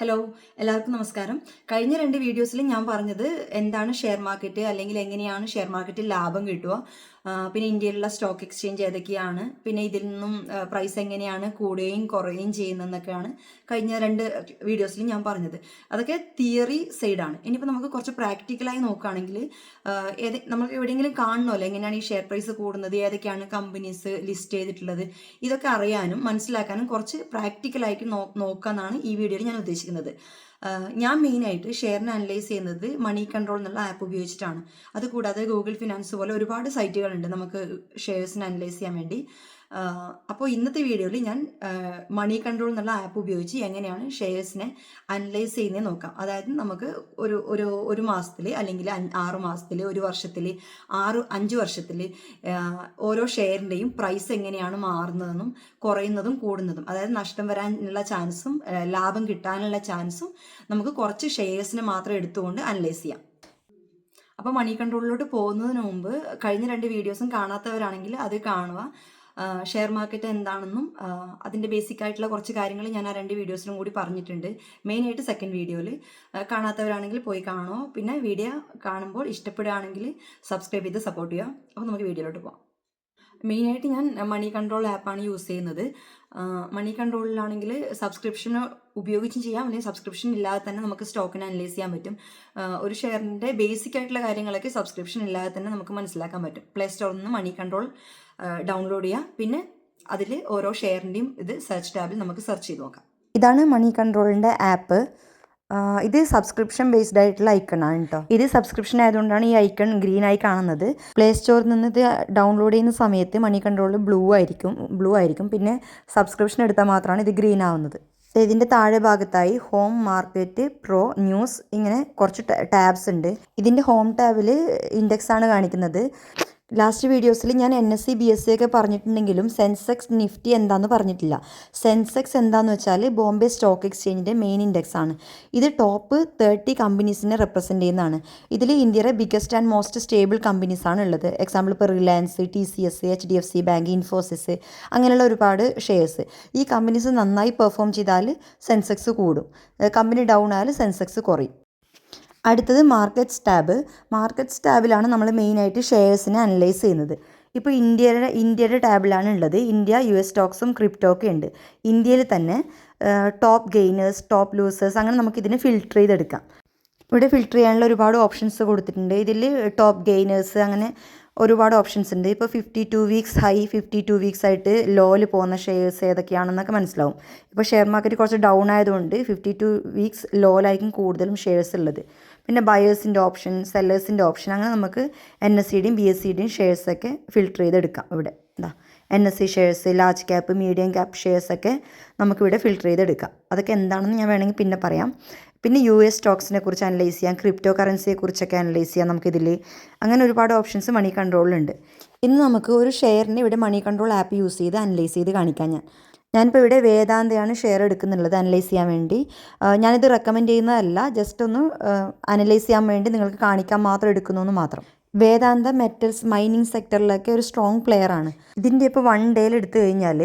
Hello എല്ലാവർക്കും നമസ്കാരം. കഴിഞ്ഞ രണ്ട് വീഡിയോസിൽ ഞാൻ പറഞ്ഞത് എന്താണ് ഷെയർ മാർക്കറ്റ് അല്ലെങ്കിൽ എങ്ങനെയാണ് ഷെയർ മാർക്കറ്റിൽ ലാഭം കിട്ടുക. പിന്നെ ഇന്ത്യയിലുള്ള സ്റ്റോക്ക് എക്സ്ചേഞ്ച് ഏതൊക്കെയാണ്? പിന്നെ ഇതിൽ നിന്നും പ്രൈസ് എങ്ങനെയാണ് കൂടുകയും കുറയുകയും ചെയ്യുന്നതെന്നൊക്കെയാണ് കഴിഞ്ഞ രണ്ട് വീഡിയോസിൽ ഞാൻ പറഞ്ഞത്. അതൊക്കെ തിയറി സൈഡാണ് ഇനിയിപ്പോൾ നമുക്ക് കുറച്ച് പ്രാക്ടിക്കലായി നോക്കുകയാണെങ്കിൽ ഏത് നമുക്ക് എവിടെയെങ്കിലും കാണണമല്ലോ എങ്ങനെയാണ് ഈ ഷെയർ പ്രൈസ് കൂടുന്നത്? ഏതൊക്കെയാണ് കമ്പനീസ് ലിസ്റ്റ് ചെയ്തിട്ടുള്ളത്? ഇതൊക്കെ അറിയാനും മനസ്സിലാക്കാനും കുറച്ച് പ്രാക്ടിക്കലായിട്ട് നോ നോക്കാമെന്നാണ് ഈ വീഡിയോയിൽ ഞാൻ ഉദ്ദേശിക്കുന്നത്. ഞാൻ മെയിനായിട്ട് ഷെയറിനെ അനലൈസ് ചെയ്യുന്നത് മണി കൺട്രോൾ എന്നുള്ള ആപ്പ് ഉപയോഗിച്ചിട്ടാണ്. അതുകൂടാതെ ഗൂഗിൾ ഫിനാൻസ് പോലെ ഒരുപാട് സൈറ്റുകളുണ്ട് നമുക്ക് ഷെയർസിനെ അനലൈസ് ചെയ്യാൻ വേണ്ടി. അപ്പോൾ ഇന്നത്തെ വീഡിയോയിൽ ഞാൻ മണി കൺട്രോൾ എന്നുള്ള ആപ്പ് ഉപയോഗിച്ച് എങ്ങനെയാണ് ഷെയർസിനെ അനലൈസ് ചെയ്യുന്നത് നോക്കാം. അതായത് നമുക്ക് ഒരു ഒരു ഒരു മാസത്തിൽ അല്ലെങ്കിൽ ആറ് മാസത്തിൽ ഒരു വർഷത്തിൽ ആറ് അഞ്ച് വർഷത്തിൽ ഓരോ ഷെയറിന്റെയും പ്രൈസ് എങ്ങനെയാണ് മാറുന്നതെന്നും കുറയുന്നതും കൂടുന്നതും അതായത് നഷ്ടം വരാനുള്ള ചാൻസും ലാഭം കിട്ടാനുള്ള ചാൻസും നമുക്ക് കുറച്ച് ഷെയർസിനെ മാത്രം എടുത്തുകൊണ്ട് അനലൈസ് ചെയ്യാം. അപ്പോൾ മണി കൺട്രോളിലോട്ട് പോകുന്നതിന് മുമ്പ് കഴിഞ്ഞ രണ്ട് വീഡിയോസും കാണാത്തവരാണെങ്കിൽ അത് കാണുക. ഷെയർ മാർക്കറ്റ് എന്താണെന്നും അതിന്റെ ബേസിക് ആയിട്ടുള്ള കുറച്ച് കാര്യങ്ങൾ ഞാൻ ആ രണ്ട് വീഡിയോസിലും കൂടി പറഞ്ഞിട്ടുണ്ട്. മെയിനായിട്ട് സെക്കൻഡ് വീഡിയോയിൽ കാണാത്തവരാണെങ്കിൽ പോയി കാണോ പിന്നെ വീഡിയോ കാണുമ്പോൾ ഇഷ്ടപ്പെടുകയാണെങ്കിൽ സബ്സ്ക്രൈബ് ചെയ്ത് സപ്പോർട്ട് ചെയ്യുക. അപ്പോൾ നമുക്ക് വീഡിയോയിലോട്ട് പോകാം മെയിനായിട്ട് ഞാൻ മണി കൺട്രോൾ ആപ്പാണ് യൂസ് ചെയ്യുന്നത്. മണി കൺട്രോളിലാണെങ്കിൽ സബ്സ്ക്രിപ്ഷൻ ഉപയോഗിച്ചും ചെയ്യാം. അല്ലെങ്കിൽ സബ്സ്ക്രിപ്ഷൻ ഇല്ലാതെ തന്നെ നമുക്ക് സ്റ്റോക്കിനെ അനലൈസ് ചെയ്യാൻ പറ്റും. ഒരു ഷെയറിന്റെ ബേസിക് ആയിട്ടുള്ള കാര്യങ്ങളൊക്കെ സബ്സ്ക്രിപ്ഷൻ ഇല്ലാതെ തന്നെ നമുക്ക് മനസ്സിലാക്കാൻ പറ്റും. പ്ലേ സ്റ്റോറിൽ നിന്ന് മണി കൺട്രോൾ ഡൗൺലോഡ് ചെയ്യുക പിന്നെ അതിൽ ഓരോ ഷെയറിന്റെയും ഇത് സെർച്ച് ടാബിൽ നമുക്ക് സെർച്ച് ചെയ്ത് നോക്കാം. ഇതാണ് മണി കൺട്രോളിന്റെ ആപ്പ് ഇത് സബ്സ്ക്രിപ്ഷൻ ബേസ്ഡ് ആയിട്ടുള്ള ഐക്കണാണ് കേട്ടോ ഇത് സബ്സ്ക്രിപ്ഷൻ ആയതുകൊണ്ടാണ് ഈ ഐക്കൺ ഗ്രീൻ ആയി കാണുന്നത്. പ്ലേ സ്റ്റോറിൽ നിന്ന് ഇത് ഡൗൺലോഡ് ചെയ്യുന്ന സമയത്ത് മണി കൺട്രോൾ ബ്ലൂ ആയിരിക്കും ബ്ലൂ ആയിരിക്കും. പിന്നെ സബ്സ്ക്രിപ്ഷൻ എടുത്താൽ മാത്രമാണ് ഇത് ഗ്രീൻ ആവുന്നത്. ഇതിന്റെ താഴെ ഭാഗത്തായി ഹോം മാർക്കറ്റ് പ്രോ ന്യൂസ് ഇങ്ങനെ കുറച്ച് ടാബ്സ് ഉണ്ട്. ഇതിന്റെ ഹോം ടാബിൽ ഇൻഡെക്സ് ആണ് കാണിക്കുന്നത്. ലാസ്റ്റ് വീഡിയോസിൽ ഞാൻ N S C B S C ഒക്കെ പറഞ്ഞിട്ടുണ്ടെങ്കിലും സെൻസെക്സ് നിഫ്റ്റി എന്താണെന്ന് പറഞ്ഞിട്ടില്ല. സെൻസെക്സ് എന്താന്ന് വെച്ചാൽ ബോംബെ സ്റ്റോക്ക് എക്സ്ചേഞ്ചിന്റെ മെയിൻ ഇൻഡെക്സ് ആണ്. ഇത് ടോപ്പ് തേർട്ടി കമ്പനീസിനെ റെപ്രസെന്റ് ചെയ്യുന്നതാണ്. ഇതിൽ ഇന്ത്യയുടെ biggest and most stable companies ആണ് ഉള്ളത്. എക്സാമ്പിൾ ഇപ്പോൾ Reliance T C S H D F C bank Infosys അങ്ങനെയുള്ള ഒരുപാട് ഷെയർസ് ഈ കമ്പനീസ് നന്നായി പെർഫോം ചെയ്താൽ സെൻസെക്സ് കൂടും. കമ്പനി ഡൗൺ ആയാൽ സെൻസെക്സ് കുറയും. അടുത്തത് മാർക്കറ്റ്സ് ടാബ് മാർക്കറ്റ്സ് ടാബിലാണ് നമ്മൾ മെയിനായിട്ട് ഷെയർസിനെ അനലൈസ് ചെയ്യുന്നത്. ഇപ്പോൾ ഇന്ത്യയുടെ ഇന്ത്യയുടെ ടാബിലാണ് ഉള്ളത്. ഇന്ത്യ യു എസ് സ്റ്റോക്സും ക്രിപ്റ്റോ ഒക്കെ ഉണ്ട്. ഇന്ത്യയിൽ തന്നെ ടോപ്പ് ഗെയിനേഴ്സ് ടോപ്പ് ലൂസേഴ്സ് അങ്ങനെ നമുക്കിതിനെ ഫിൽട്ടർ ചെയ്തെടുക്കാം. ഇവിടെ ഫിൽട്ടർ ചെയ്യാനുള്ള ഒരുപാട് ഓപ്ഷൻസ് കൊടുത്തിട്ടുണ്ട്. ഇതിൽ ടോപ്പ് ഗെയിനേഴ്സ് അങ്ങനെ ഒരുപാട് ഓപ്ഷൻസ് ഉണ്ട്. ഇപ്പോൾ fifty two weeks high fifty two weeks ആയിട്ട് ലോയിൽ പോകുന്ന ഷെയർസ് ഏതൊക്കെയാണെന്നൊക്കെ മനസ്സിലാവും. ഇപ്പോൾ ഷെയർ മാർക്കറ്റ് കുറച്ച് ഡൗൺ ആയതുകൊണ്ട് ഫിഫ്റ്റി ടു വീക്സ് ലോയിലായിരിക്കും കൂടുതലും ഷെയർസ് ഉള്ളത്. പിന്നെ ബയേഴ്സിന്റെ ഓപ്ഷൻ സെല്ലേഴ്സിന്റെ ഓപ്ഷൻ അങ്ങനെ നമുക്ക് എൻ എസ് സിയുടെയും ബി എസ് സിയുടെയും ഷെയർസൊക്കെ ഫിൽട്ടർ ചെയ്തെടുക്കാം ഇവിടെ. എന്താ N S C shares large cap medium cap ഷെയർസൊക്കെ നമുക്കിവിടെ ഫിൽട്ടർ ചെയ്തെടുക്കാം. അതൊക്കെ എന്താണെന്ന് ഞാൻ വേണമെങ്കിൽ പിന്നെ പറയാം. പിന്നെ യു എസ് സ്റ്റോക്സിനെ കുറിച്ച് അനലൈസ് ചെയ്യാം. ക്രിപ്റ്റോ കറൻസിയെ കുറിച്ചൊക്കെ അനലൈസ് ചെയ്യാം നമുക്കിതിൽ. അങ്ങനെ ഒരുപാട് ഓപ്ഷൻസ് മണി കൺട്രോളിലുണ്ട് ഇന്ന് നമുക്ക് ഒരു ഷെയറിനെ ഇവിടെ മണി കൺട്രോൾ ആപ്പ് യൂസ് ചെയ്ത് അനലൈസ് ചെയ്ത് കാണിക്കാം ഞാൻ. ഞാനിപ്പോൾ ഇവിടെ വേദാന്തയാണ് ഷെയർ എടുക്കുന്നുള്ളത് അനലൈസ് ചെയ്യാൻ വേണ്ടി. ഞാനിത് റെക്കമെൻഡ് ചെയ്യുന്നതല്ല ജസ്റ്റ് ഒന്ന് അനലൈസ് ചെയ്യാൻ വേണ്ടി നിങ്ങൾക്ക് കാണിക്കാൻ മാത്രം എടുക്കുന്നു എന്ന് മാത്രം. വേദാന്ത മെറ്റൽസ് മൈനിങ് സെക്ടറിലൊക്കെ ഒരു സ്ട്രോങ് പ്ലെയർ ആണ്. ഇതിന്റെ ഇപ്പോൾ വൺ ഡേയിൽ എടുത്തു കഴിഞ്ഞാൽ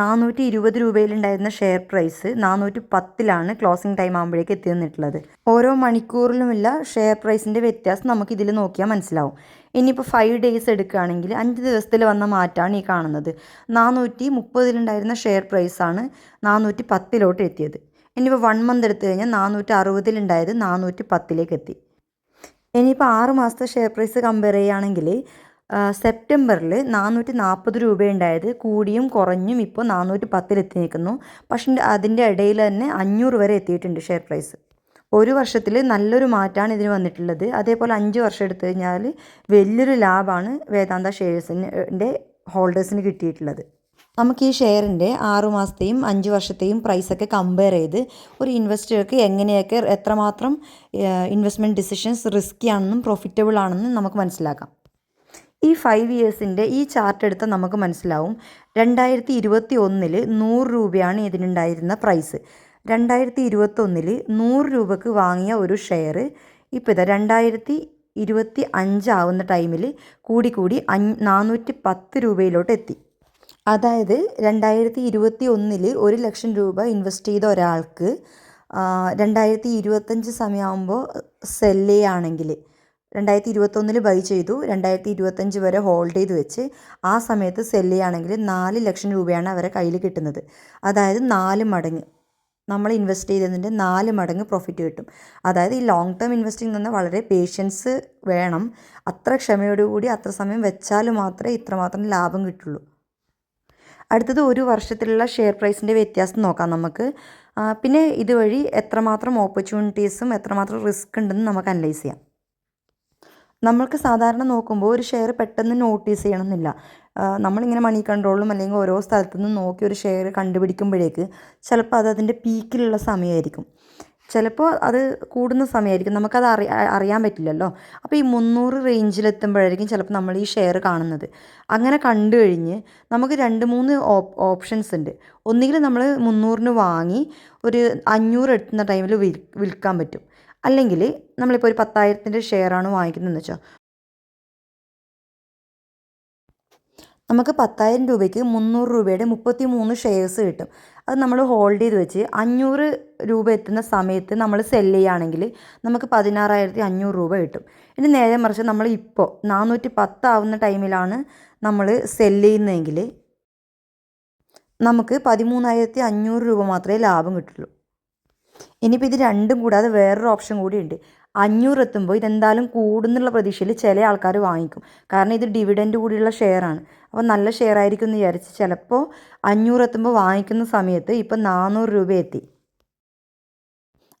നാനൂറ്റി ഇരുപത് രൂപയിലുണ്ടായിരുന്ന ഷെയർ പ്രൈസ് നാനൂറ്റി പത്തിലാണ് ക്ലോസിംഗ് ടൈം ആകുമ്പോഴേക്ക് എത്തി നിന്നിട്ടുള്ളത്. ഓരോ മണിക്കൂറിലുമുള്ള ഷെയർ പ്രൈസിന്റെ വ്യത്യാസം നമുക്ക് ഇതിൽ നോക്കിയാൽ മനസ്സിലാവും. ഇനിയിപ്പോൾ ഫൈവ് ഡേയ്സ് എടുക്കുകയാണെങ്കിൽ അഞ്ച് ദിവസത്തിൽ വന്ന മാറ്റമാണ് ഈ കാണുന്നത്. നാനൂറ്റി മുപ്പതിലുണ്ടായിരുന്ന ഷെയർ പ്രൈസാണ് നാനൂറ്റി പത്തിലോട്ട് എത്തിയത്. ഇനിയിപ്പോൾ വൺ മന്ത് എടുത്തു കഴിഞ്ഞാൽ നാനൂറ്റി അറുപതിലുണ്ടായത് നാനൂറ്റി പത്തിലേക്ക് എത്തി. ഇനിയിപ്പോൾ ആറ് മാസത്തെ ഷെയർ പ്രൈസ് കമ്പയർ ചെയ്യുകയാണെങ്കിൽ സെപ്റ്റംബറിൽ നാനൂറ്റി നാൽപ്പത് രൂപയുണ്ടായത് കൂടിയും കുറഞ്ഞും ഇപ്പോൾ നാനൂറ്റി പത്തിലെത്തി നിൽക്കുന്നു പക്ഷേ അതിന്റെ ഇടയിൽ തന്നെ അഞ്ഞൂറ് വരെ എത്തിയിട്ടുണ്ട് ഷെയർ പ്രൈസ് ഒരു വർഷത്തിൽ നല്ലൊരു മാറ്റമാണ് ഇതിന് വന്നിട്ടുള്ളത്. അതേപോലെ അഞ്ച് വർഷം എടുത്തു കഴിഞ്ഞാൽ വലിയൊരു ലാഭമാണ് വേദാന്ത ഷെയർസിന്റെ ഹോൾഡേഴ്സിന് കിട്ടിയിട്ടുള്ളത്. നമുക്ക് ഈ ഷെയറിന്റെ ആറുമാസത്തെയും അഞ്ച് വർഷത്തെയും പ്രൈസൊക്കെ കമ്പയർ ചെയ്ത് ഒരു ഇൻവെസ്റ്റർക്ക് എങ്ങനെയൊക്കെ എത്രമാത്രം ഇൻവെസ്റ്റ്മെന്റ് ഡിസിഷൻസ് റിസ്ക്കി ആണെന്നും പ്രോഫിറ്റബിൾ ആണെന്നും നമുക്ക് മനസ്സിലാക്കാം. ഈ ഫൈവ് ഇയേഴ്സിന്റെ ഈ ചാർട്ട് എടുത്താൽ നമുക്ക് മനസ്സിലാവും. രണ്ടായിരത്തി ഇരുപത്തി ഒന്നിൽ നൂറ് രൂപയാണ് ഇതിനുണ്ടായിരുന്ന പ്രൈസ് രണ്ടായിരത്തി ഇരുപത്തൊന്നിൽ നൂറ് രൂപക്ക് വാങ്ങിയ ഒരു ഷെയർ ഇപ്പോൾ ഇതാ രണ്ടായിരത്തി ഇരുപത്തി അഞ്ചാവുന്ന ടൈമിൽ കൂടി കൂടി അഞ്ഞ് നാനൂറ്റി പത്ത് രൂപയിലോട്ട് എത്തി അതായത് രണ്ടായിരത്തി ഇരുപത്തി ഒന്നിൽ ഒരു ലക്ഷം രൂപ ഇൻവെസ്റ്റ് ചെയ്ത ഒരാൾക്ക് രണ്ടായിരത്തി ഇരുപത്തഞ്ച് സമയമാകുമ്പോൾ സെല്ല് ചെയ്യുകയാണെങ്കിൽ രണ്ടായിരത്തി ഇരുപത്തൊന്നിൽ ബൈ ചെയ്തു രണ്ടായിരത്തി ഇരുപത്തഞ്ച് വരെ ഹോൾഡ് ചെയ്ത് വെച്ച് ആ സമയത്ത് സെല്ല് ചെയ്യുകയാണെങ്കിൽ നാല് ലക്ഷം രൂപയാണ് അവരെ കയ്യിൽ കിട്ടുന്നത്. അതായത് നാല് മടങ്ങ്. നമ്മൾ ഇൻവെസ്റ്റ് ചെയ്തതിന്റെ നാല് മടങ്ങ് പ്രോഫിറ്റ് കിട്ടും. അതായത് ഈ ലോങ് ടേം ഇൻവെസ്റ്റിംഗ് എന്ന് വളരെ പേഷ്യൻസ് വേണം. അത്ര ക്ഷമയോടുകൂടി അത്ര സമയം വെച്ചാൽ മാത്രമേ ഇത്രമാത്രം ലാഭം കിട്ടുള്ളൂ. അടുത്തത് ഒരു വർഷത്തിലുള്ള ഷെയർ പ്രൈസിന്റെ വ്യത്യാസം നോക്കാം നമുക്ക്. പിന്നെ ഇതുവഴി എത്രമാത്രം ഓപ്പർച്യൂണിറ്റീസും എത്രമാത്രം റിസ്ക് ഉണ്ടെന്ന് നമുക്ക് അനലൈസ് ചെയ്യാം. നമ്മൾക്ക് സാധാരണ നോക്കുമ്പോൾ ഒരു ഷെയർ പെട്ടെന്ന് നോട്ടീസ് ചെയ്യണമെന്നില്ല. നമ്മളിങ്ങനെ മണി കൺട്രോളിലും അല്ലെങ്കിൽ ഓരോ സ്ഥലത്തു നിന്നും നോക്കി ഒരു ഷെയർ കണ്ടുപിടിക്കുമ്പോഴേക്ക് ചിലപ്പോൾ അത് അതിന്റെ പീക്കിലുള്ള സമയമായിരിക്കും. ചിലപ്പോൾ അത് കൂടുന്ന സമയമായിരിക്കും. നമുക്കത് അറി അറിയാൻ പറ്റില്ലല്ലോ. അപ്പോൾ ഈ മുന്നൂറ് റേഞ്ചിലെത്തുമ്പോഴായിരിക്കും ചിലപ്പോൾ നമ്മൾ ഈ ഷെയർ കാണുന്നത്. അങ്ങനെ കണ്ടു കഴിഞ്ഞ് നമുക്ക് രണ്ട് മൂന്ന് ഓപ്ഷൻസ് ഉണ്ട്. ഒന്നുകിൽ നമ്മൾ മുന്നൂറിന് വാങ്ങി ഒരു അഞ്ഞൂറ് എത്തുന്ന ടൈമിൽ വിൽക്കാൻ പറ്റും. അല്ലെങ്കിൽ നമ്മളിപ്പോൾ ഒരു പത്തായിരത്തിന്റെ ഷെയറാണ് വാങ്ങിക്കുന്നതെന്ന് വെച്ചോ. നമുക്ക് പത്തായിരം രൂപയ്ക്ക് മുന്നൂറ് രൂപയുടെ മുപ്പത്തി മൂന്ന് ഷെയർസ് കിട്ടും. അത് നമ്മൾ ഹോൾഡ് ചെയ്ത് വെച്ച് അഞ്ഞൂറ് രൂപ എത്തുന്ന സമയത്ത് നമ്മൾ സെല്ല് ചെയ്യുകയാണെങ്കിൽ നമുക്ക് പതിനാറായിരത്തി അഞ്ഞൂറ് രൂപ കിട്ടും. ഇനി നേരെ മറിച്ച് നമ്മൾ ഇപ്പോൾ നാനൂറ്റി പത്താവുന്ന ടൈമിലാണ് നമ്മൾ സെല്ല് ചെയ്യുന്നതെങ്കിൽ നമുക്ക് പതിമൂന്നായിരത്തി അഞ്ഞൂറ് രൂപ മാത്രമേ ലാഭം കിട്ടുള്ളൂ. ഇനിയിപ്പോൾ ഇത് രണ്ടും കൂടാതെ വേറൊരു ഓപ്ഷൻ കൂടിയുണ്ട് അഞ്ഞൂറ് എത്തുമ്പോൾ ഇതെന്തായാലും കൂടുന്നുള്ള പ്രതീക്ഷയിൽ ചില ആൾക്കാർ വാങ്ങിക്കും. കാരണം ഇത് ഡിവിഡന്റ് കൂടിയുള്ള ഷെയറാണ്. അപ്പോൾ നല്ല ഷെയർ ആയിരിക്കും എന്ന് വിചാരിച്ച് ചിലപ്പോൾ അഞ്ഞൂറ് എത്തുമ്പോൾ വാങ്ങിക്കുന്ന സമയത്ത് ഇപ്പം നാനൂറ് രൂപ എത്തി.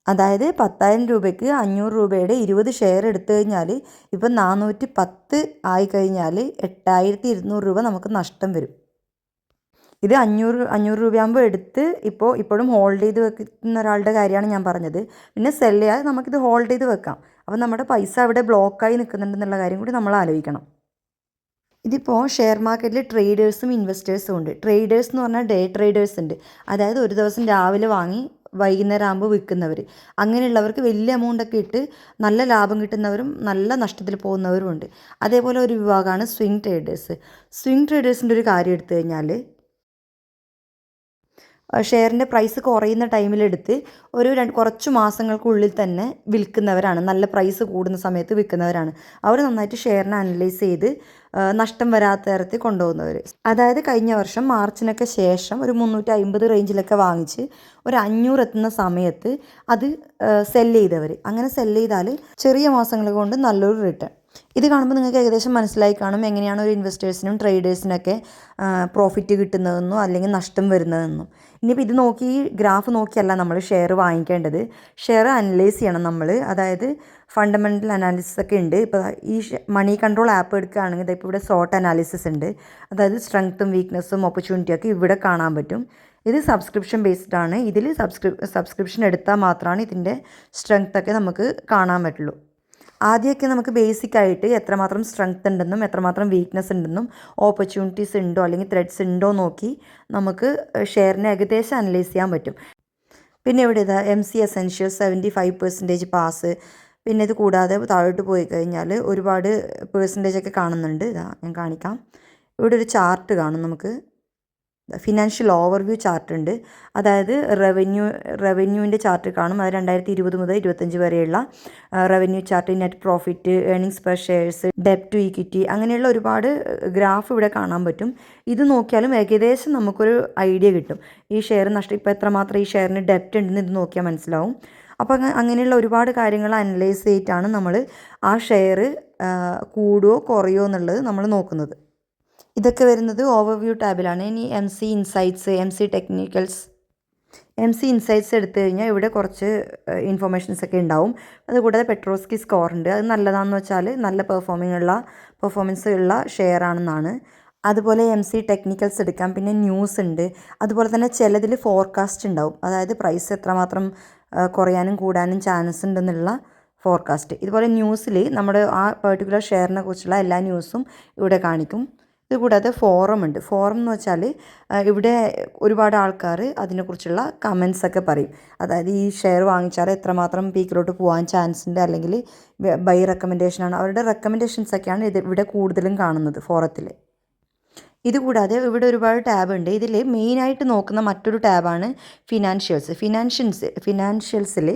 അതായത് പത്തായിരം രൂപയ്ക്ക് അഞ്ഞൂറ് രൂപയുടെ ഇരുപത് ഷെയർ എടുത്തു കഴിഞ്ഞാൽ ഇപ്പം നാനൂറ്റി പത്ത് ആയിക്കഴിഞ്ഞാൽ എട്ടായിരത്തി ഇരുന്നൂറ് രൂപ നമുക്ക് നഷ്ടം വരും. ഇത് അഞ്ഞൂറ് അഞ്ഞൂറ് രൂപയാകുമ്പോൾ എടുത്ത് ഇപ്പോൾ ഇപ്പോഴും ഹോൾഡ് ചെയ്ത് വെക്കുന്ന ഒരാളുടെ കാര്യമാണ് ഞാൻ പറഞ്ഞത്. പിന്നെ സെല്ല് ചെയ്യാതെ നമുക്കിത് ഹോൾഡ് ചെയ്ത് വെക്കാം. അപ്പോൾ നമ്മുടെ പൈസ അവിടെ ബ്ലോക്കായി നിൽക്കുന്നുണ്ടെന്നുള്ള കാര്യം കൂടി നമ്മൾ ആലോചിക്കണം. ഇതിപ്പോൾ ഷെയർ മാർക്കറ്റിൽ ട്രേഡേഴ്സും ഇൻവെസ്റ്റേഴ്സും ഉണ്ട്. ട്രേഡേഴ്സ് എന്ന് പറഞ്ഞാൽ ഡേ ട്രേഡേഴ്സ് ഉണ്ട്. അതായത് ഒരു ദിവസം രാവിലെ വാങ്ങി വൈകുന്നേരം ആകുമ്പോൾ വിൽക്കുന്നവർ അങ്ങനെയുള്ളവർക്ക് വലിയ എമൗണ്ടൊക്കെ ഇട്ട് നല്ല ലാഭം കിട്ടുന്നവരും നല്ല നഷ്ടത്തിൽ പോകുന്നവരും ഉണ്ട്. അതേപോലെ ഒരു വിഭാഗമാണ് സ്വിംഗ് ട്രേഡേഴ്സ് സ്വിംഗ് ട്രേഡേഴ്സിന്റെ ഒരു കാര്യം എടുത്തു കഴിഞ്ഞാൽ ഷെയറിന്റെ പ്രൈസ് കുറയുന്ന ടൈമിലെടുത്ത് ഒരു രണ്ട് കുറച്ച് മാസങ്ങൾക്കുള്ളിൽ തന്നെ വിൽക്കുന്നവരാണ് നല്ല പ്രൈസ് കൂടുന്ന സമയത്ത് വിൽക്കുന്നവരാണ്. അവർ നന്നായിട്ട് ഷെയറിനെ അനലൈസ് ചെയ്ത് നഷ്ടം വരാത്ത തരത്തിൽ കൊണ്ടുപോകുന്നവർ അതായത് കഴിഞ്ഞ വർഷം മാർച്ചിനൊക്കെ ശേഷം ഒരു മുന്നൂറ്റി അമ്പത് റേഞ്ചിലൊക്കെ വാങ്ങിച്ച് ഒരു അഞ്ഞൂറ് എത്തുന്ന സമയത്ത് അത് സെല്ല് ചെയ്തവർ അങ്ങനെ സെല്ല് ചെയ്താൽ ചെറിയ മാസങ്ങൾ കൊണ്ട് നല്ലൊരു റിട്ടേൺ ഇത് കാണുമ്പോൾ നിങ്ങൾക്ക് ഏകദേശം മനസ്സിലായി കാണും എങ്ങനെയാണ് ഒരു ഇൻവെസ്റ്റേഴ്സിനും ട്രേഡേഴ്സിനൊക്കെ പ്രോഫിറ്റ് കിട്ടുന്നതെന്നോ അല്ലെങ്കിൽ നഷ്ടം വരുന്നതെന്നും. ഇനിയിപ്പോൾ ഇത് നോക്കി ഗ്രാഫ് നോക്കിയല്ല നമ്മൾ ഷെയർ വാങ്ങിക്കേണ്ടത്. ഷെയർ അനലൈസ് ചെയ്യണം നമ്മൾ അതായത് ഫണ്ടമെന്റൽ അനാലിസിസ് ഒക്കെ ഉണ്ട്. ഇപ്പോൾ ഈ മണി കൺട്രോൾ ആപ്പ് എടുക്കുകയാണെങ്കിൽ ഇപ്പോൾ ഇവിടെ സോട്ട് അനാലിസിസ് ഉണ്ട്. അതായത് സ്ട്രെങ്ത്തും വീക്ക്നെസ്സും ഓപ്പർച്യൂണിറ്റിയും ഒക്കെ ഇവിടെ കാണാൻ പറ്റും. ഇത് സബ്സ്ക്രിപ്ഷൻ ബേസ്ഡ് ആണ്. ഇതിൽ സബ്സ്ക്രി സബ്സ്ക്രിപ്ഷൻ എടുത്താൽ മാത്രമാണ് ഇതിന്റെ സ്ട്രെങ്ത്തൊക്കെ നമുക്ക് കാണാൻ പറ്റുള്ളൂ. ആദ്യമൊക്കെ നമുക്ക് ബേസിക് ആയിട്ട് എത്രമാത്രം സ്ട്രെങ്ത് ഉണ്ടെന്നും എത്രമാത്രം വീക്ക്നെസ് ഉണ്ടെന്നും ഓപ്പർച്യൂണിറ്റീസ് ഉണ്ടോ അല്ലെങ്കിൽ ത്രെഡ്സ് ഉണ്ടോ നോക്കി നമുക്ക് ഷെയറിനെ ഏകദേശം അനലൈസ് ചെയ്യാൻ പറ്റും. പിന്നെ ഇവിടെ ഇതാ M C essential seventy five percentage pass പിന്നെ ഇത് കൂടാതെ താഴോട്ട് പോയി കഴിഞ്ഞാൽ ഒരുപാട് പേഴ്സന്റേജ് ഒക്കെ കാണുന്നുണ്ട്. ഇതാ ഞാൻ കാണിക്കാം. ഇവിടെ ഒരു ചാർട്ട് കാണും നമുക്ക്. ഫിനാൻഷ്യൽ ഓവർവ്യൂ ചാർട്ട് ഉണ്ട്. അതായത് റവന്യൂ റവന്യൂവിന്റെ ചാർട്ട് കാണും. അത് രണ്ടായിരത്തി ഇരുപത് മുതൽ ഇരുപത്തഞ്ച് വരെയുള്ള revenue chart net profit earnings per shares ഡെപ്റ്റ് to equity അങ്ങനെയുള്ള ഒരുപാട് ഗ്രാഫ് ഇവിടെ കാണാൻ പറ്റും. ഇത് നോക്കിയാലും ഏകദേശം നമുക്കൊരു ഐഡിയ കിട്ടും. ഈ ഷെയർ നഷ്ടം ഇപ്പോൾ എത്രമാത്രം ഈ ഷെയറിന് ഡെപ്റ്റ് ഉണ്ടെന്ന് ഇത് നോക്കിയാൽ മനസ്സിലാവും. അപ്പോൾ അങ്ങ അങ്ങനെയുള്ള ഒരുപാട് കാര്യങ്ങൾ അനലൈസ് ചെയ്തിട്ടാണ് നമ്മൾ ആ ഷെയർ കൂടുകയോ കുറയോ എന്നുള്ളത് നമ്മൾ നോക്കുന്നത്. ഇതൊക്കെ വരുന്നത് ഓവർവ്യൂ ടാബിലാണ് ഇനി M C insights M C technicals M C insights എടുത്തു കഴിഞ്ഞാൽ ഇവിടെ കുറച്ച് ഇൻഫർമേഷൻസ് ഒക്കെ ഉണ്ടാവും. അതുകൂടാതെ പെട്രോസ്കി സ്കോർ ഉണ്ട്. അത് നല്ലതാണെന്ന് വെച്ചാൽ നല്ല പെർഫോമിംഗ് ഉള്ള പെർഫോമൻസ് ഉള്ള ഷെയർ ആണെന്നാണ്. അതുപോലെ എം സി ടെക്നിക്കൽസ് എടുക്കാം. പിന്നെ ന്യൂസ് ഉണ്ട്. അതുപോലെ തന്നെ ചിലതിൽ ഫോർകാസ്റ്റ് ഉണ്ടാവും. അതായത് പ്രൈസ് എത്രമാത്രം കുറയാനും കൂടാനും ചാൻസ് ഉണ്ടെന്നുള്ള ഫോർകാസ്റ്റ് ഇതുപോലെ ന്യൂസിൽ നമ്മുടെ ആ പെർട്ടിക്കുലർ ഷെയറിനെ കുറിച്ചുള്ള എല്ലാ ന്യൂസും ഇവിടെ കാണിക്കും. ഇത് കൂടാതെ ഫോറം ഉണ്ട് ഫോറം എന്ന് വെച്ചാൽ ഇവിടെ ഒരുപാട് ആൾക്കാർ അതിനെക്കുറിച്ചുള്ള കമൻസ് ഒക്കെ പറയും. അതായത് ഈ ഷെയർ വാങ്ങിച്ചാൽ എത്രമാത്രം പീക്കിലോട്ട് പോകാൻ ചാൻസ് ഉണ്ട് അല്ലെങ്കിൽ ബൈ റെക്കമെൻഡേഷൻ ആണ്. അവരുടെ റെക്കമെൻഡേഷൻസ് ഒക്കെയാണ് ഇത് ഇവിടെ കൂടുതലും കാണുന്നത് ഫോറത്തിൽ ഇതുകൂടാതെ ഇവിടെ ഒരുപാട് ടാബ് ഉണ്ട്. ഇതിൽ മെയിനായിട്ട് നോക്കുന്ന മറ്റൊരു ടാബാണ് ഫിനാൻഷ്യൽസ് ഫിനാൻഷ്യൽസ് ഫിനാൻഷ്യൽസിൽ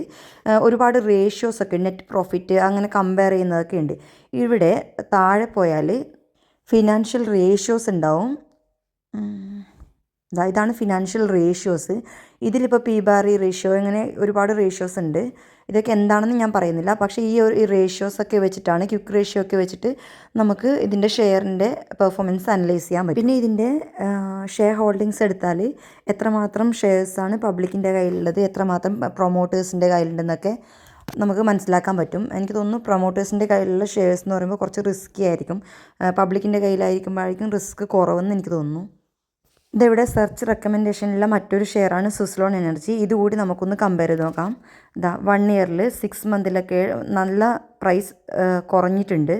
ഒരുപാട് റേഷ്യോസ് ഒക്കെ നെറ്റ് പ്രോഫിറ്റ് അങ്ങനെ കമ്പയർ ചെയ്യുന്നതൊക്കെ ഉണ്ട്. ഇവിടെ താഴെ പോയാൽ ഫിനാൻഷ്യൽ റേഷ്യോസ് ഉണ്ടാവും. ഇതാണ് ഫിനാൻഷ്യൽ റേഷ്യോസ് ഇതിലിപ്പോൾ പി ബാറി റേഷ്യോ ഇങ്ങനെ ഒരുപാട് റേഷ്യോസ് ഉണ്ട്. ഇതൊക്കെ എന്താണെന്ന് ഞാൻ പറയുന്നില്ല. പക്ഷേ ഈ ഒരു ഈ റേഷ്യോസ് ഒക്കെ വെച്ചിട്ടാണ് ക്യുക്ക് റേഷ്യോ ഒക്കെ വെച്ചിട്ട് നമുക്ക് ഇതിന്റെ ഷെയറിന്റെ പെർഫോമൻസ് അനലൈസ് ചെയ്യാൻ പറ്റും. പിന്നെ ഇതിന്റെ ഷെയർ ഹോൾഡിങ്സ് എടുത്താൽ എത്രമാത്രം ഷെയർസാണ് പബ്ലിക്കിന്റെ കയ്യിലുള്ളത് എത്രമാത്രം പ്രൊമോട്ടേഴ്സിന്റെ കയ്യിലുണ്ടെന്നൊക്കെ നമുക്ക് മനസ്സിലാക്കാൻ പറ്റും. എനിക്ക് തോന്നുന്നു പ്രൊമോട്ടേഴ്സിന്റെ കയ്യിലുള്ള ഷെയർസ് എന്ന് പറയുമ്പോൾ കുറച്ച് റിസ്ക്കി ആയിരിക്കും. പബ്ലിക്കിന്റെ കയ്യിലായിരിക്കുമ്പോഴായിരിക്കും റിസ്ക് കുറവെന്ന് എനിക്ക് തോന്നുന്നു. ഇതിവിടെ സെർച്ച് റെക്കമെൻഡേഷനിലുള്ള മറ്റൊരു ഷെയറാണ് സുസ്ലോൺ എനർജി ഇതുകൂടി നമുക്കൊന്ന് കമ്പയർ ചെയ്ത് നോക്കാം. ഇതാ വൺ ഇയറിൽ സിക്സ് മന്തിലൊക്കെ നല്ല പ്രൈസ് കുറഞ്ഞിട്ടുണ്ട്.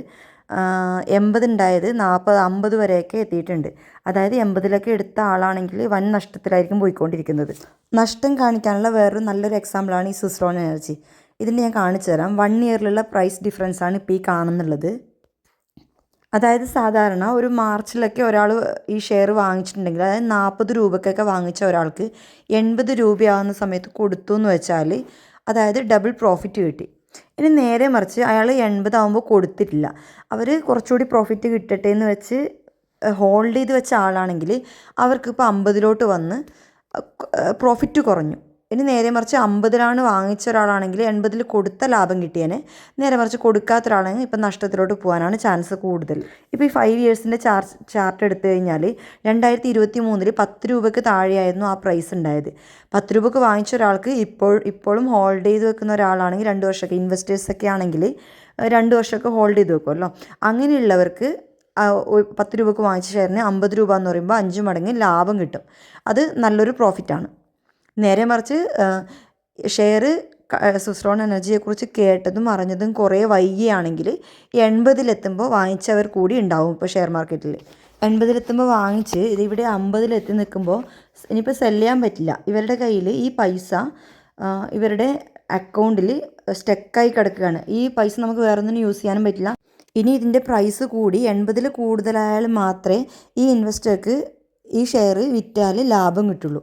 എൺപത് ഉണ്ടായത് നാൽപ്പത് അമ്പത് വരെയൊക്കെ എത്തിയിട്ടുണ്ട്. അതായത് എൺപതിലൊക്കെ എടുത്ത ആളാണെങ്കിൽ വൻ നഷ്ടത്തിലായിരിക്കും പോയിക്കൊണ്ടിരിക്കുന്നത്. നഷ്ടം കാണിക്കാനുള്ള വേറൊരു നല്ലൊരു എക്സാമ്പിളാണ് ഈ സുസ്ലോൺ എനർജി ഇതിന്റെ ഞാൻ കാണിച്ചു തരാം. വൺ ഇയറിലുള്ള പ്രൈസ് ഡിഫറൻസ് ആണ് ഇപ്പോൾ ഈ കാണുന്നുള്ളത്. അതായത് സാധാരണ ഒരു മാർച്ചിലൊക്കെ ഒരാൾ ഈ ഷെയർ വാങ്ങിച്ചിട്ടുണ്ടെങ്കിൽ അതായത് നാൽപ്പത് രൂപയ്ക്കൊക്കെ വാങ്ങിച്ച ഒരാൾക്ക് എൺപത് രൂപയാവുന്ന സമയത്ത് കൊടുത്തു എന്ന് വെച്ചാൽ അതായത് ഡബിൾ പ്രോഫിറ്റ് കിട്ടി. ഇനി നേരെ മറിച്ച് അയാൾ എൺപതാവുമ്പോൾ കൊടുത്തിട്ടില്ല. അവർ കുറച്ചുകൂടി പ്രോഫിറ്റ് കിട്ടട്ടെ എന്ന് വെച്ച് ഹോൾഡ് ചെയ്ത് വെച്ച ആളാണെങ്കിൽ അവർക്കിപ്പോൾ അമ്പതിലോട്ട് വന്ന് പ്രോഫിറ്റ് കുറഞ്ഞു. ഇനി നേരെ മറിച്ച് അമ്പതിലാണ് വാങ്ങിച്ച ഒരാളാണെങ്കിൽ എൺപതിൽ കൊടുത്ത ലാഭം കിട്ടിയേനെ. നേരെ മറിച്ച് കൊടുക്കാത്ത ഒരാളാണെങ്കിൽ ഇപ്പം നഷ്ടത്തിലോട്ട് പോകാനാണ് ചാൻസ് കൂടുതൽ. ഇപ്പോൾ ഈ ഫൈവ് ഇയേഴ്സിന്റെ ചാർട്ട് ചാർട്ട് എടുത്തു കഴിഞ്ഞാൽ രണ്ടായിരത്തി ഇരുപത്തി മൂന്നിൽ പത്ത് രൂപയ്ക്ക് താഴെയായിരുന്നു ആ പ്രൈസ് ഉണ്ടായത്. പത്ത് രൂപയ്ക്ക് വാങ്ങിച്ച ഒരാൾക്ക് ഇപ്പോൾ ഇപ്പോഴും ഹോൾഡ് ചെയ്ത് വെക്കുന്ന ഒരാളാണെങ്കിൽ രണ്ട് വർഷമൊക്കെ ഇൻവെസ്റ്റേഴ്സൊക്കെ ആണെങ്കിൽ രണ്ട് വർഷമൊക്കെ ഹോൾഡ് ചെയ്ത് വെക്കുമല്ലോ അങ്ങനെയുള്ളവർക്ക് പത്ത് രൂപക്ക് വാങ്ങിച്ച ഷെയറിന് അമ്പത് രൂപ എന്ന് പറയുമ്പോൾ അഞ്ച് മടങ്ങ് ലാഭം കിട്ടും. അത് നല്ലൊരു പ്രോഫിറ്റാണ് നേരെ മറിച്ച് ഷെയർ സുസ്രോൺ എനർജിയെക്കുറിച്ച് കേട്ടതും അറിഞ്ഞതും കുറേ വൈകിയാണെങ്കിൽ എൺപതിലെത്തുമ്പോൾ വാങ്ങിച്ചവർ കൂടി ഉണ്ടാവും ഇപ്പോൾ ഷെയർ മാർക്കറ്റിൽ. എൺപതിലെത്തുമ്പോൾ വാങ്ങിച്ച് ഇതിവിടെ അമ്പതിലെത്തി നിൽക്കുമ്പോൾ ഇനിയിപ്പോൾ സെൽ ചെയ്യാൻ പറ്റില്ല. ഇവരുടെ കയ്യിൽ ഈ പൈസ ഇവരുടെ അക്കൗണ്ടിൽ സ്റ്റക്കായി കിടക്കുകയാണ്. ഈ പൈസ നമുക്ക് വേറെ ഒന്നും യൂസ് ചെയ്യാനും പറ്റില്ല. ഇനി ഇതിന്റെ പ്രൈസ് കൂടി എൺപതിൽ കൂടുതലായാൽ മാത്രമേ ഈ ഇൻവെസ്റ്റർക്ക് ഈ ഷെയർ വിറ്റാൽ ലാഭം കിട്ടുള്ളൂ.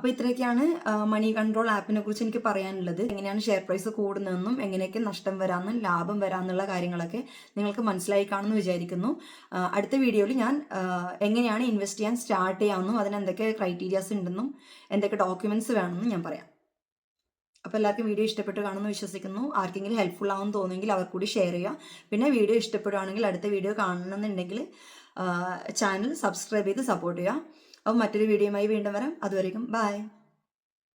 അപ്പോൾ ഇത്രയൊക്കെയാണ് മണി കൺട്രോൾ ആപ്പിനെ കുറിച്ച് എനിക്ക് പറയാനുള്ളത്. എങ്ങനെയാണ് ഷെയർ പ്രൈസ് കൂടുന്നതെന്നും എങ്ങനെയൊക്കെ നഷ്ടം വരാമെന്നും ലാഭം വരാമെന്നുള്ള കാര്യങ്ങളൊക്കെ നിങ്ങൾക്ക് മനസ്സിലായി കാണുമെന്ന് വിചാരിക്കുന്നു. അടുത്ത വീഡിയോയിൽ ഞാൻ എങ്ങനെയാണ് ഇൻവെസ്റ്റ് ചെയ്യാൻ സ്റ്റാർട്ട് ചെയ്യാമെന്നും അതിന് എന്തൊക്കെ ക്രൈറ്റീരിയാസ് ഉണ്ടെന്നും എന്തൊക്കെ ഡോക്യുമെന്റ്സ് വേണമെന്നും ഞാൻ പറയാം. അപ്പോൾ എല്ലാവർക്കും വീഡിയോ ഇഷ്ടപ്പെട്ട് കാണുമെന്ന് വിശ്വസിക്കുന്നു. ആർക്കെങ്കിലും ഹെൽപ്ഫുൾ ആവുമെന്ന് തോന്നുമെങ്കിൽ അവർ കൂടി ഷെയർ ചെയ്യുക. പിന്നെ വീഡിയോ ഇഷ്ടപ്പെടുകയാണെങ്കിൽ അടുത്ത വീഡിയോ കാണണമെന്നുണ്ടെങ്കിൽ ചാനൽ സബ്സ്ക്രൈബ് ചെയ്ത് സപ്പോർട്ട് ചെയ്യുക. അപ്പോൾ മറ്റൊരു വീഡിയോയുമായി വീണ്ടും വരാം. അതുവരെയും ബൈ